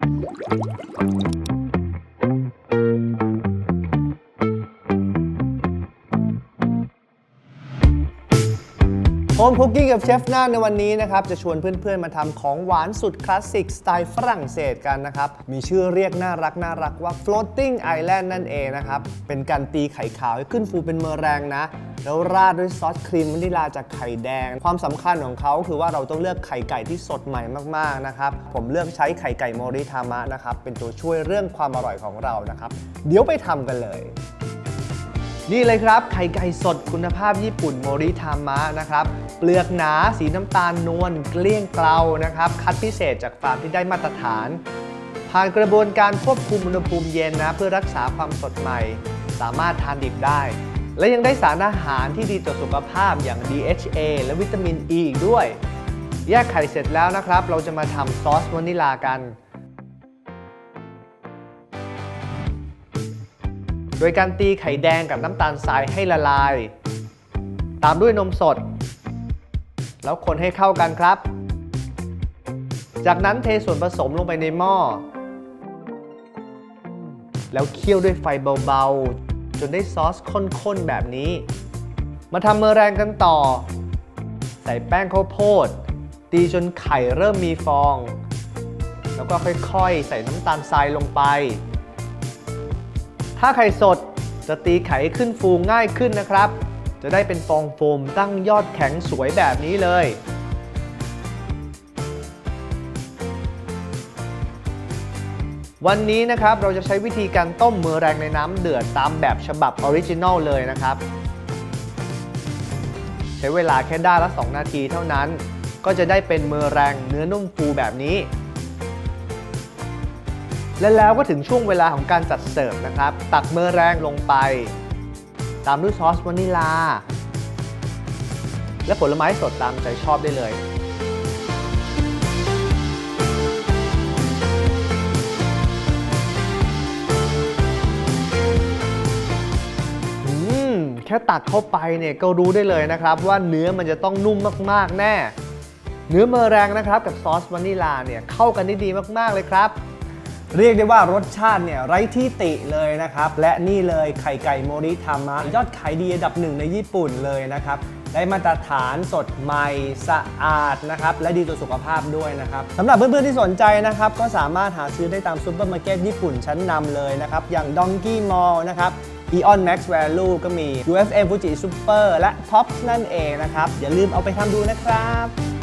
Thank you. โฮมคุกกิ้งกับเชฟหน้าในวันนี้นะครับ จะชวนเพื่อนๆ มาทำของหวานสุดคลาสสิกสไตล์ฝรั่งเศสกันนะครับ มีชื่อเรียกน่ารักน่ารักว่า floating island นั่นเองนะครับ เป็นการตีไข่ขาวให้ขึ้นฟูเป็นเมอแรงนะ แล้วราดด้วยซอสครีมวานิลาจากไข่แดง ความสำคัญของเขาคือว่าเราต้องเลือกไข่ไก่ที่สดใหม่มากๆนะครับ ผมเลือกใช้ไข่ไก่โมริทามะนะครับ เป็นตัวช่วยเรื่องความอร่อยของเรานะครับ เดี๋ยวไปทำกันเลย นี่เลยครับ ไข่ไก่สดคุณภาพญี่ปุ่นโมริทามะนะครับ เปลือกหนาสีน้ำตาลนวลเกลี้ยงเกลานะครับ คัดพิเศษจากฟาร์มที่ได้มาตรฐาน ผ่านกระบวนการควบคุมอุณหภูมิเย็นนะ เพื่อรักษาความสดใหม่ สามารถทานดิบได้ และยังได้สารอาหารที่ดีต่อสุขภาพอย่าง DHA และวิตามิน E อีกด้วย แยกไข่เสร็จแล้วนะครับ เราจะมาทำซอสวานิลากัน โดยการตีไข่แดงกับน้ำตาลทรายให้ละลาย ตามด้วยนมสด แล้วคนให้เข้ากันครับ จากนั้นเทส่วนผสมลงไปในหม้อ แล้วเคี่ยวด้วยไฟเบาๆ จนได้ซอสข้นๆ แบบนี้ มาทำเมอแรงกันต่อ ใส่แป้งข้าวโพด ตีจนไข่เริ่มมีฟอง แล้วก็ค่อยๆ ใส่น้ำตาลทรายลงไป ถ้าไข่สดจะตีไข่ขึ้นฟูง่ายขึ้นนะครับ จะได้เป็นฟองโฟมตั้งยอดแข็งสวยแบบนี้เลย วันนี้นะครับเราจะใช้วิธีการต้มมือแรงในน้ำเดือดตามแบบฉบับออริจินอลเลยนะครับ ใช้เวลาแค่ด้านละ 2 นาทีเท่านั้น ก็จะได้เป็นมือแรงเนื้อนุ่มฟูแบบนี้ และแล้วก็ถึงช่วงเวลาของการจัดเสิร์ฟนะครับ ตักเมอแรงลงไป ตามด้วยซอสวานิลา และผลไม้สดตามใจชอบได้เลยอืมแค่ตักเข้าไปเนี่ยก็รู้ได้เลยนะครับ ว่าเนื้อมันจะต้องนุ่มมาก ๆ แน่ เนื้อเมอแรงนะครับ กับซอสวานิลาเนี่ยเข้ากันได้ดีมาก ๆ เลยครับ เรียกได้ว่ารสชาติเนี่ยไร้ที่ติเลยนะครับ และนี่เลยไข่ไก่โมริทามะยอดขายดีอันดับหนึ่งในญี่ปุ่นเลยนะครับ ได้มาตรฐานสดใหม่สะอาดนะครับ และดีต่อสุขภาพด้วยนะครับสำหรับเพื่อนๆที่สนใจนะครับ ก็สามารถหาซื้อได้ตามซูเปอร์มาร์เก็ตญี่ปุ่นชั้นนำเลยนะครับ อย่าง Donkey Mall นะครับ Eon Max Value ก็มี UFM Fuji Super และ Tops นั่นเองนะครับ อย่าลืมเอาไปทำดูนะครับ